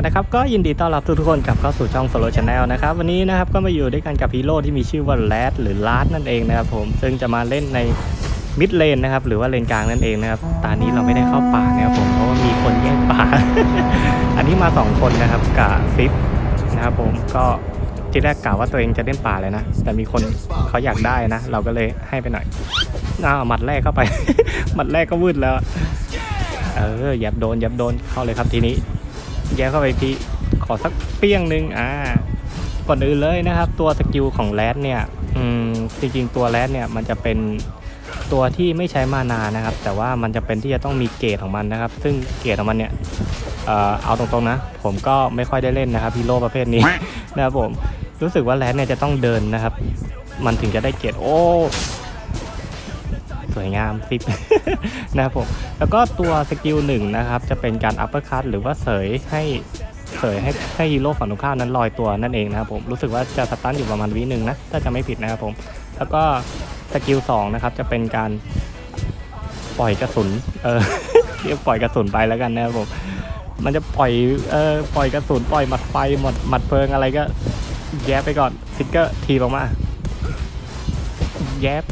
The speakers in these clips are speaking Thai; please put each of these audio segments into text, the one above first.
แล้วนะครับก็ยินดีต้อนรับทุกๆคนกลับเข้าสู่ช่อง Solo Channel นะครับวันนี้นะครับก็มาอยู่ด้วยกันกับฮีโร่ที่มีชื่อว่าแรดหรือลาดนั่นเองนะครับผมซึ่งจะมาเล่นในมิดเลนนะครับหรือว่าเลนกลางนั่นเองนะครับตอนนี้เราไม่ได้เข้าป่านะครับผมเพราะว่ามีคนแย่งป่า อันนี้มาสองคนนะครับกับฟิปนะครับผมก็ทีแรกกล่าวว่าตัวเองจะเล่นป่าเลยนะ แต่มีคนเขาอยากได้นะ เราก็เลยให้ไปหน่อยอ้าวหมัดแรกเข้าไป หมัดแรกก็วืดแล้ว เออยับโดนยับโดนเข้าเลยครับทีนี้ แย่เข้าไปทีขอสักเปี้ยงหนึ่งอ่าก่อนอื่นเลยนะครับ ตัวสกิลของแรดเนี่ยอืมจริงๆตัวแรดเนี่ยมันจะเป็นตัวที่ไม่ใช้มานานะครับ แต่ว่ามันจะเป็นที่จะต้องมีเกรดของมันนะครับ ซึ่งเกรดของมันเนี่ยเอ่อเอาตรงๆนะ ผมก็ไม่ค่อยได้เล่นนะครับฮีโร่ประเภทนี้นะครับผมรู้สึกว่าแรดเนี่ยจะต้องเดินนะครับ มันถึงจะได้เกรดโอ้ สวยงามซิป นะครับผมแล้วก็ตัวสกิลหนึ่งนะครับจะเป็นการอัปเปอร์คัตหรือว่าเสยให้เสยให้ให้ฮีโร่ฝั่งตรงข้ามนั้นลอยตัวนั่นเองนะครับผมรู้สึกว่าจะสตันอยู่ประมาณวิหนึ่งนะถ้าจะไม่ผิดนะครับผมแล้วก็สกิลสองนะครับจะเป็นการปล่อยกระสุนเออเรียกปล่อยกระสุนไปแล้วกันนะครับผมมันจะปล่อยเออปล่อยกระสุนปล่อยหมัดไฟหมดหมัดเพลิงอะไรก็แยบไปก่อนฟิกเกอร์ทีลงมา แยบ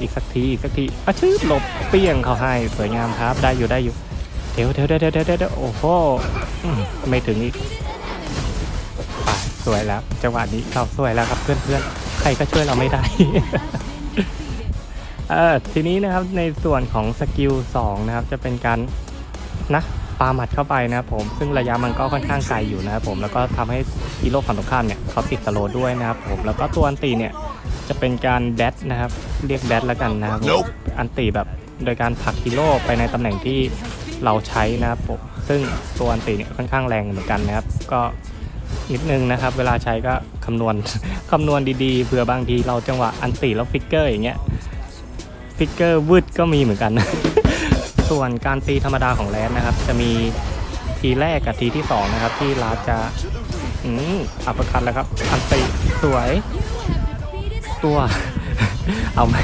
อีกสักทีอีกสักทีอะชื่อหลบเปี้ยงเขาให้สวยงามครับได้อยู่ได้อยู่เดี๋ยวเดี๋ยวเดี๋ยวเดี๋ยวเดี๋ยวเดี๋ยวโอ้โหไม่ถึงอีกไปสวยแล้วจังหวะนี้เราสวยแล้วครับเพื่อนเพื่อนๆใครก็ช่วยเราไม่ได้เออทีนี้นะครับในส่วนของสกิล2นะครับจะเป็นการนะ ปาหมัดเข้าไปนะครับผมซึ่งระยะมันก็ค่อนข้างไกลอยู่นะครับผมแล้วก็ทำให้ฮีโร่ฝั่งตรงข้ามเนี่ยเขาติดสโลว์ด้วยนะครับผมแล้วก็ตัวอันตีเนี่ยจะเป็นการแดดนะครับเรียกแดดแล้วกันนะครับผม Nope อันติแบบโดยการผลักฮีโร่ไปในตำแหน่งที่เราใช้นะครับผมซึ่งตัวอันติเนี่ยค่อนข้างแรงเหมือนกันนะครับ ก็นิดนึงนะครับ เวลาใช้ก็คำนวณคำนวณดีๆเผื่อบางทีเราจังหวะอันติแล้วฟิกเกอร์อย่างเงี้ยฟิกเกอร์วืดก็มีเหมือนกัน ส่วนการตีธรรมดาของแรดนะครับ จะมีทีแรกกับทีที่สองนะครับ ที่ลาจะอืมอัปเปอร์คัตแล้วครับ อันติสวย ตัว เอาไหม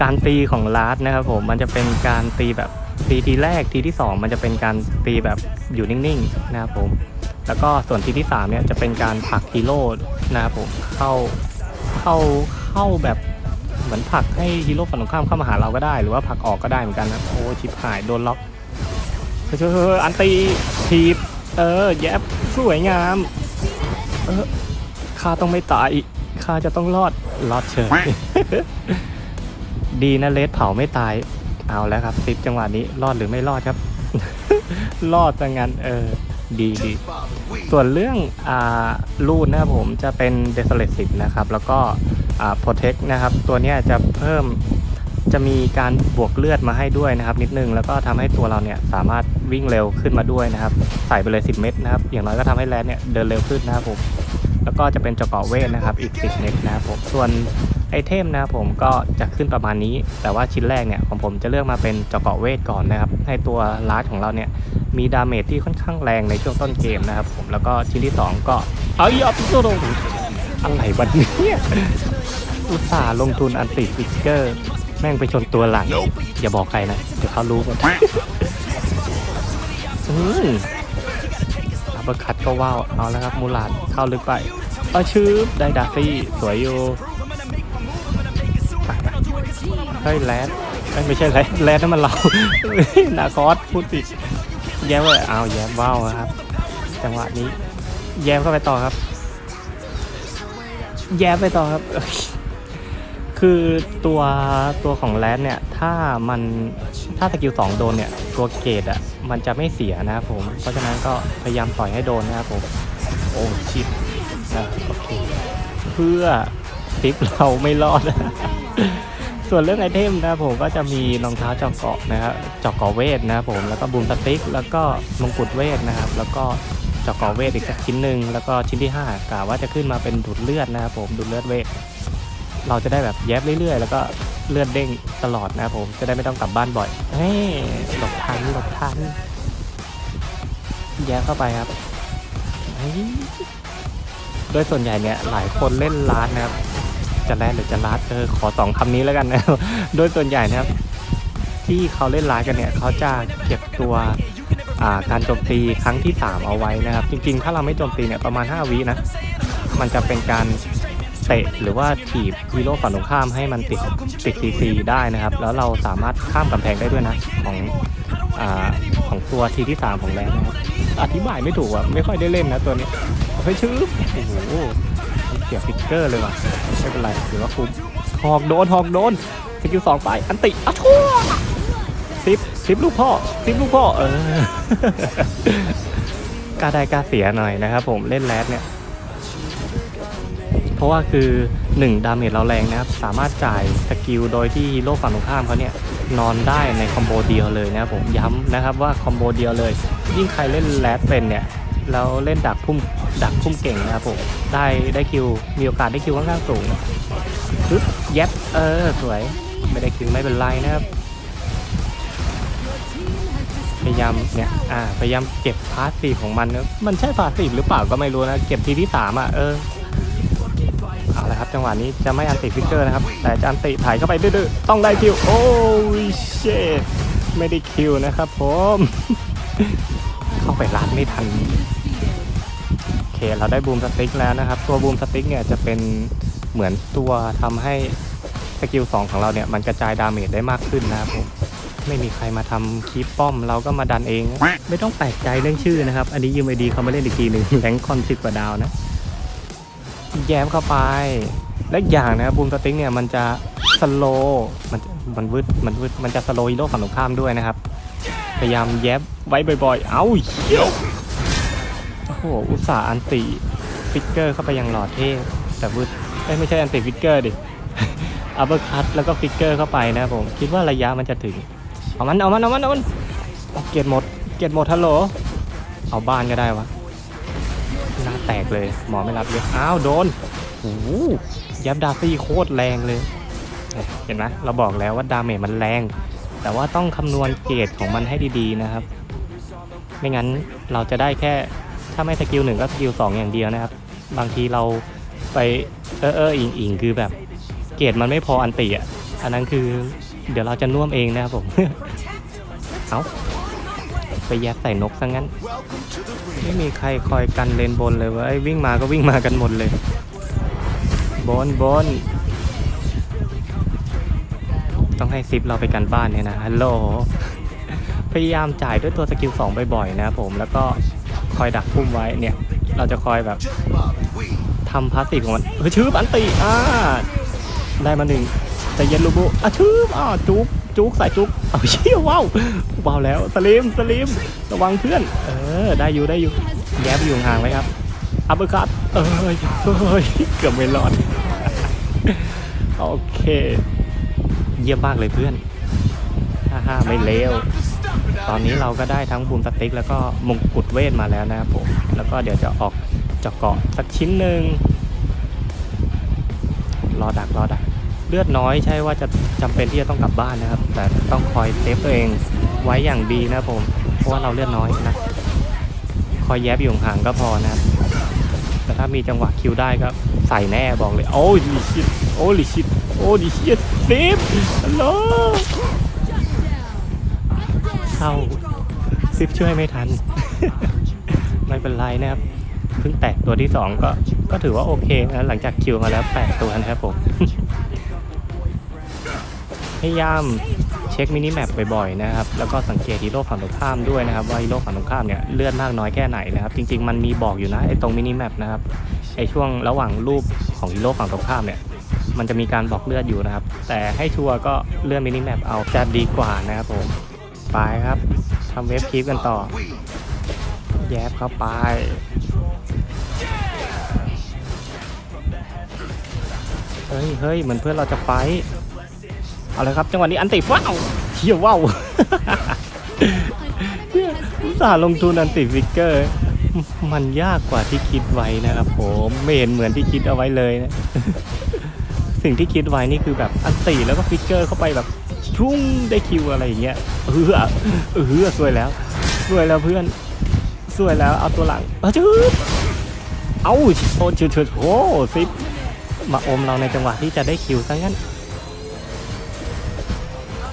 การตีของลาดนะครับผมมันจะเป็นการตีแบบตีทีแรกทีที่สองมันจะเป็นการตีแบบอยู่นิ่งๆนะครับผมแล้วก็ส่วนทีที่สามเนี่ยจะเป็นการผลักฮีโร่นะครับผมเข้าเข้าเข้าแบบ มือนผลักให้ฮีโร่ฝั่งตรงข้ามเข้ามาหาเราก็ได้ หรือว่าผลักออกก็ได้เหมือนกันนะโอ้ชิบหายโดนล็อกเฮ้ยเฮ้ยเฮ้ยอันตีทีบเออแยบสวยงามเออข้าต้องไม่ตายข้าจะต้องรอดรอดเฉยดีนะเลสเผาไม่ตายเอาแล้วครับสิบจังหวะนี้รอดหรือไม่รอดครับ รอดจังงั้นเออดีดีส่วนเรื่องอ่ารูดนะครับผมจะเป็นเดสเลสินะครับ แล้วก็อ่า โปรเทคนะครับ ตัวนี้จะเพิ่มจะมีการบวกเลือดมาให้ด้วยนะครับ นิดนึงแล้วก็ทำให้ตัวเราเนี่ยสามารถวิ่งเร็วขึ้นมาด้วยนะครับ ใส่ไปเลย 10 เม็ดนะครับ อย่างน้อยก็ทำให้แรดเนี่ยเดินเร็วขึ้นนะครับผมแล้วก็จะเป็นจาะเกาะเวทนะครับอีก 10 เม็ดนะครับผมส่วนไอเทมนะครับผมก็จะขึ้นประมาณนี้ แต่ว่าชิ้นแรกเนี่ยของผมจะเลือกมาเป็นจาะเกาะเวทก่อนนะครับ ให้ตัวลาร์ของเราเนี่ยมีดาเมจที่ค่อนข้างแรงในช่วงต้นเกมนะครับผมแล้วก็ชิ้นที่ 2 ก็เอายอบตัวล อะไรวันนี้อุตส่าห์ลงทุนอันติฟิกเกอร์ แม่งไปชนตัวหลัง อย่าบอกใครนะ เดี๋ยวเขารู้หมดอืมอัปเปอร์คัตก็ว้าว เอาแล้วครับมูลาดเข้าลึกไป เอาชืบได้ดาฟี่ สวยอยู่ไปไปเฮ้ยแรดไม่ใช่แรดแรดนั่นมันเรานาคอสพูดผิดแย้มเลยเอาแย้มว้าวครับ จังหวะนี้ แย้มเข้าไปต่อครับ แย้ไปต่อครับ คือตัวตัวของแรดเนี่ย ถ้ามันถ้าสกิลสองโดนเนี่ย ตัวเกรดอะ มันจะไม่เสียนะครับผม เพราะฉะนั้นก็พยายามปล่อยให้โดนนะครับผม โอ้ชิปนะโอเค เพื่อทิปเราไม่รอด ส่วนเรื่องไอเทมนะครับผมก็จะมีรองเท้าเจาะเกาะนะครับเจาะเกาะเวทนะครับผมแล้วก็บูมสติ๊กแล้วก็มงกุฎเวทนะครับ แล้วก็ จาะเกาะเวทอีกสักชิ้นหนึ่งแล้วก็ชิ้นที่ห้ากะว่าจะขึ้นมาเป็นดูดเลือดนะครับผมดูดเลือดเวทเราจะได้แบบแยบเรื่อยๆ แล้วก็เลือดเด้งตลอดนะครับผมจะได้ไม่ต้องกลับบ้านบ่อยเฮ้ยหลบทันหลบทันแยบเข้าไปครับเฮ้ยโดยส่วนใหญ่เนี่ยหลายคนเล่นลาดนะครับ จะแรดหรือจะลาดเออขอสองคำนี้แล้วกันนะครับโดยส่วนใหญ่นะครับ ที่เขาเล่นลาดกันเนี่ยเขาจะเก็บตัว การโจมตีครั้งที่ 3 เอาไว้นะครับ จริงๆ ถ้าเราไม่โจมตีเนี่ยประมาณ 5 วินะ มันจะเป็นการเตะหรือว่าถีบฮีโร่ฝั่งตรงข้ามให้มันติดติดซีซีได้นะครับ แล้วเราสามารถข้ามกำแพงได้ด้วยนะของอของตัวทีที่ 3 ของแรงนะครับอธิบายไม่ถูกอะไม่ค่อยได้เล่นนะตัวนี้เฮ้ยชื่อโอ้โหเสียฟิกเกอร์เลยว่ะไม่เป็นไรถือว่าคุ้มหอกโดนหอกโดนสกิลสองไปอันติอะชั่ว ซิปซิปลูกพ่อซิปลูกพ่อเออกล้าได้กล้าเสียหน่อยนะครับผมเล่นแรดเนี่ย เพราะว่าคือ 1 ดาเมจเราแรงนะครับ สามารถจ่ายสกิลโดยที่ฮีโร่ฝั่งตรงข้ามเขาเนี่ยนอนได้ในคอมโบเดียวเลยนะครับผมย้ำนะครับว่าคอมโบเดียวเลย ยิ่งใครเล่นแรดเป็นเนี่ยแล้วเล่นดักพุ่มดักพุ่มเก่งนะครับผมได้ได้คิวมีโอกาสได้คิวค่อนข้างสูงปึ๊บแยบเออสวยไม่ได้คิวไม่เป็นไรนะครับ พยายามเนี่ยอ่าพยายามเก็บพาสซีฟของมันนะมันใช่พาสซีฟหรือเปล่าก็ไม่รู้นะเก็บทีที่สามอะเออเอาละครับจังหวะนี้จะไม่อันติฟิกเกอร์นะครับ แต่จะอันติถ่ายเข้าไปดื้อๆต้องได้คิว โอ้ยเชดไม่ได้คิวนะครับผม เข้าไปรัดไม่ทันโอเคเราได้บูมสติ๊กแล้วนะครับ ตัวบูมสติ๊กเนี่ยจะเป็นเหมือนตัวทำให้สกิล2ของเราเนี่ยมันกระจายดาเมจได้มากขึ้นนะครับผม ไม่มีใครมาทำคีปป้อมเราก็มาดันเอง ไม่ต้องแปลกใจเรื่องชื่อนะครับ อันนี้ยืมไอดีเขามาเล่นอีกทีหนึ่งแรงคอนสิบกว่าดาวนะ แย้มเข้าไป และอีกอย่างนะครับบูมสติ๊กเนี่ยมันจะสโลมันจะมันวืดมันวืดมันจะสโลฮีโร่ฝั่งตรงข้ามด้วยนะครับ พยายามแยบไว้บ่อยๆ เอ้าเหี้ยวโอ้โหอุตส่าห์อันติฟิกเกอร์เข้าไปยังหลอดเท่แต่วืดเอ้ยไม่ใช่อันติฟิกเกอร์ดิอัปเปอร์คัตแล้วก็ฟิกเกอร์เข้าไปนะครับผม คิดว่าระยะมันจะถึง เอามันเอามันเอามันเอามันเกียรหมดเกียรหมดฮัลโหลเอาบ้านก็ได้วะหน้าแตกเลยหมอไม่รับเลยอ้าวโดนโอ้ยับดาซี่โคตรแรงเลย เห็นไหมเราบอกแล้วว่าดาเมจมันแรง แต่ว่าต้องคำนวณเกรดของมันให้ดีๆนะครับ ไม่งั้นเราจะได้แค่ถ้าไม่สกิลหนึ่งก็สกิลสองอย่างเดียวนะครับ บางทีเราไปเออเอออิงอิงคือแบบ เกรดมันไม่พออันติอะอันนั้นคือ เดี๋ยวเราจะน่วมเองนะครับผม เอาไปแยกใส่นกซะงั้น ไม่มีใครคอยกันเลนบนเลยเว้ยวิ่งมาก็วิ่งมากันหมดเลย บนบน ต้องให้ซิปเราไปกันบ้านเนี่ยนะ ฮัลโหล พยายามจ่ายด้วยตัวสกิล2บ่อยๆนะผม แล้วก็คอยดักพุ่มไว้เนี่ย เราจะคอยแบบทำพาสติของมันเฮ้ยชื่ออันติอ่าได้มาหนึ่ง ใจเย็นลูกบุอะชื่ออ่าจุกจุกใส่จุกเอาเชี่ยว้าวเบาแล้วสลิมสลิมระวังเพื่อน เออ ได้อยู่ได้อยู่ แย้ไปอยู่ห่างไว้ครับ อัปเปอร์คัตเอ้ยเอ้ยเกือบไม่รอด โอเค เยี่ยมมากเลยเพื่อนฮ่าฮ่าไม่เลวตอนนี้เราก็ได้ทั้งบูมสติ๊กแล้วก็มงกุฎเวทมาแล้วนะครับผม แล้วก็เดี๋ยวจะออกเจาะเกาะสักชิ้นหนึ่งรอดักรอดัก เลือดน้อยใช่ว่าจะจำเป็นที่จะต้องกลับบ้านนะครับ แต่ต้องคอยเซฟตัวเองไว้อย่างดีนะผม เพราะว่าเราเลือดน้อยนะคอยแยบอยู่ห่างก็พอนะครับแต่ถ้ามีจังหวะคิวได้ก็ใส่แน่บอกเลยโอ้ลิชิตโอ้ลิชิตโอ้ลิชิตเซฟฮัลโหลเศร้าซิฟช่วยไม่ทัน ไม่เป็นไรนะครับเพิ่งแตกตัวที่สองก็ก็ถือว่าโอเคนะหลังจากคิวมาแล้วแปดตัวนะครับผม พยายามเช็คมินิแมปบ่อยๆนะครับ แล้วก็สังเกตฮีโร่ฝั่งตรงข้ามด้วยนะครับ ว่าฮีโร่ฝั่งตรงข้ามเนี่ยเลื่อดมากน้อยแค่ไหนนะครับ จริง ๆ มันมีบอกอยู่นะไอ้ตรงมินิแมปนะครับไอ้ช่วงระหว่างรูปของฮีโร่ฝั่งตรงข้ามเนี่ยมันจะมีการบอกเลือดอยู่นะครับ แต่ให้ชัวร์ก็เลื่อนมินิแมปเอาจะดีกว่านะครับผมไปครับทำเว็บคลิปกันต่อ แยบเข้าไปเฮ้ยเฮ้ยเหมือนเพื่อนเราจะไฟท์ เอาลยครับจังหวะนี้อันติว้าวเที่ยวว้าวอุตส่าลงทุนอันติฟิกเกอร์ มันยากกว่าที่คิดไว้นะครับผมไม่เห็นเหมือนที่คิดเอาไว้เลยนะสิ่งที่คิดไว้นี่คือแบบอันติแล้วก็ฟิกเกอร์เข้าไปแบบชุ่งได้คิวอะไรอย่างเงี้ยเออเออสวยแล้วสวยแล้วเพื่อนสวยแล้วเอาตัวหลังเอาจืดเอาโอ้ชืดชืดโอ้ซิปมาอมเราในจังหวะที่จะได้คิวซะงั้น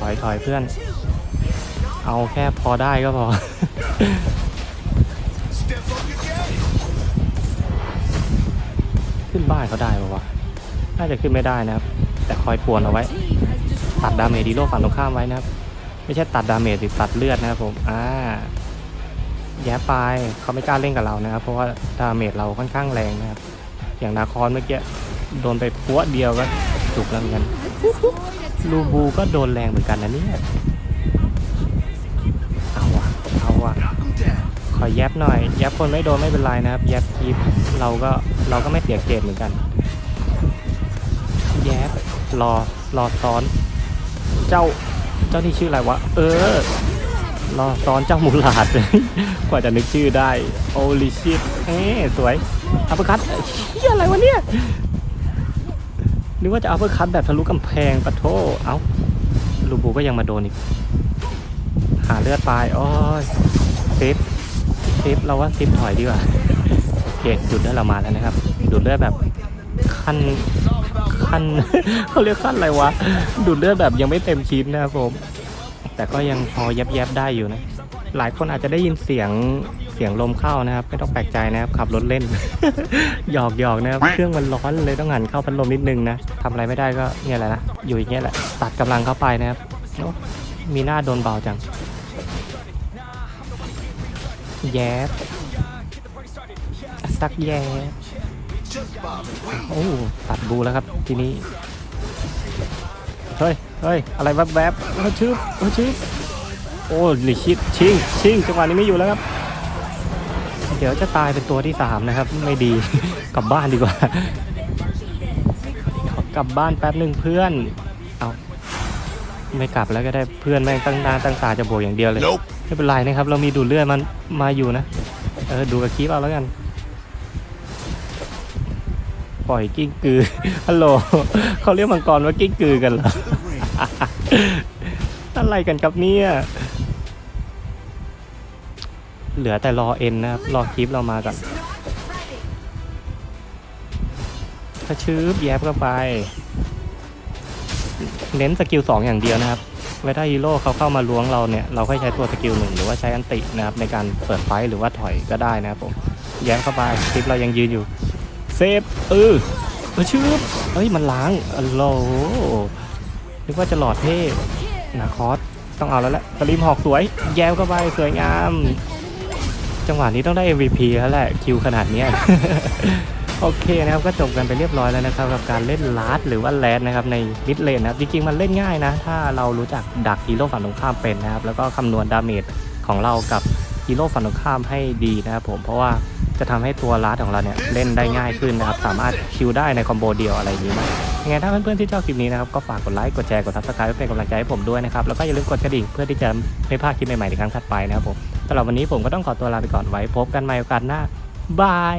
อยถอยเพื่อน เอาแค่พอได้ก็พอ ขึ้นบ้านเขาได้ปะวะ น่าจะขึ้นไม่ได้นะครับ แต่คอยปวนเอาไว้ ตัดดาเมจดีโลฝั่งตรงข้ามไว้นะครับ ไม่ใช่ตัดดาเมจหรือตัดเลือดนะครับผม อ่า แย้ไปเขาไม่กล้าเล่นกับเรานะครับ เพราะว่าดาเมจเราค่อนข้างแรงนะครับ อย่างนาคอนเมื่อกี้โดนไปพัวเดียวก็จุกแล้วเหมือนกัน ลูบูก็โดนแรงเหมือนกันนะเนี่ยเอาวะเอาวะขอแยบหน่อยแยบคนไม่โดนไม่เป็นไรนะครับแยบคลิปเราก็เราก็ไม่เสียเกรดเหมือนกันแยบรอรอซ้อน เจ้าเจ้านี่ชื่ออะไรวะ เออรอซ้อนเจ้ามูลาดกว่าจะนึกชื่อได้โอลิชิตเอ๊สวยอัปเปร์คัตเฮียอะไรวะเนี่ย นึกว่าจะเอัปเปอร์คัตแบบทะลุกำแพงปะโทเอ้าลูบูก็ยังมาโดนอีก หาเลือดไปโอ้อยเซฟเซฟเราว่าเซฟถอยดีกว่า โอเคดูดเลือดเรามาแล้วนะครับ ดูดเลือดแบบขั้นขั้นเขาเรียกขั้นอะไรวะ ดูดเลือดแบบยังไม่เต็มชิ้นนะครับผม แต่ก็ยังพอแยบๆได้อยู่นะ หลายคนอาจจะได้ยินเสียง สียงลมเข้านะครับ ไม่ต้องแปลกใจนะครับขับรถเล่น หยอกหยอกนะครับเครื่องมันร้อนเลยต้องหันเข้าพัดลมนิดนึงนะทำอะไรไม่ได้ก็เนี่ยแหละนะอยู่อย่างเงี้ยแหละตัดกำลังเข้าไปนะครับมีหน้าโดนเบาจังแยบสักแยบโอ้ตัดบูแล้วครับทีนี้เฮ้ยเฮ้ยอะไรแวบๆบเฮ้ยชืบเฮ้ยชืบโอ้ลิชิตชิงชิงจังหวะนี้ไม่อยู่แล้วครับ เดี๋ยวจะตายเป็นตัวที่สามนะครับ ไม่ดี กลับบ้านดีกว่าขอกลับบ้านแป๊บหนึ่งเพื่อน เอาไม่กลับแล้วก็ได้เพื่อนแม่งตั้งหน้าตั้งตาจะโบกอย่างเดียวเลย Nope. ไม่เป็นไรนะครับ เรามีดูดเลือดมันมาอยู่นะ เออดูกับคลิปเอาแล้วกัน ปล่อยกิ้งกือ ฮัลโหลเขาเรียกมังกรว่ากิ้งกือกันเหรอ อะไรกันครับเนี่ย เหลือแต่รอเอ็นนะครับ รอคลิปเรามาก่อนถ้าชื้บแยบเข้าไป เน้นสกิลสองอย่างเดียวนะครับเวลาฮีโร่เขาเข้ามาล้วงเราเนี่ย เราก็ใช้ตัวสกิลหนึ่งหรือว่าใช้อันตินะครับ ในการเปิดไฟหรือว่าถอยก็ได้นะครับผมแย้มเข้าไปคลิปเรายังยืนอยู่ เซฟเออเออชืบเอ้ยมันล้างอัลโหลนึกว่าจะหลอดเทพนาคอสต้องเอาแล้วแหละสลิมหอกสวย แย้มเข้าไปสวยงาม จังหวะนี้ต้องได้ MVP แล้วแหละ คิวขนาดเนี้ย โอเคนะครับ ก็จบกันไปเรียบร้อยแล้วนะครับ กับการเล่นลาดหรือว่าแลนนะครับ ในมิดเลนนะครับ จริงๆ มันเล่นง่ายนะ ถ้าเรารู้จักดักฮีโร่ฝั่งตรงข้ามเป็นนะครับ แล้วก็คำนวณดาเมจของเรากับฮีโร่ฝั่งตรงข้ามให้ดีนะครับผมเพราะว่าจะทำให้ตัวลาดของเราเนี่ยเล่นได้ง่ายขึ้นนะครับ สามารถคิวได้ในคอมโบเดียวอะไรอย่างนี้นะยังไงถ้าเพื่อนๆที่ชอบคลิปนี้นะครับ ก็ฝากกดไลค์ กดแชร์ กดซับสไครป์เป็นกำลังใจให้ผมด้วยนะครับ แล้วก็อย่าลืมกดกระดิ่งเพื่อที่จะไม่พลาดคลิปใหม่ๆในครั้งถัดไปนะครับผม สำหรับวันนี้ผมก็ต้องขอตัวลาไปก่อนไว้พบกันใหม่โอกาสหน้าบาย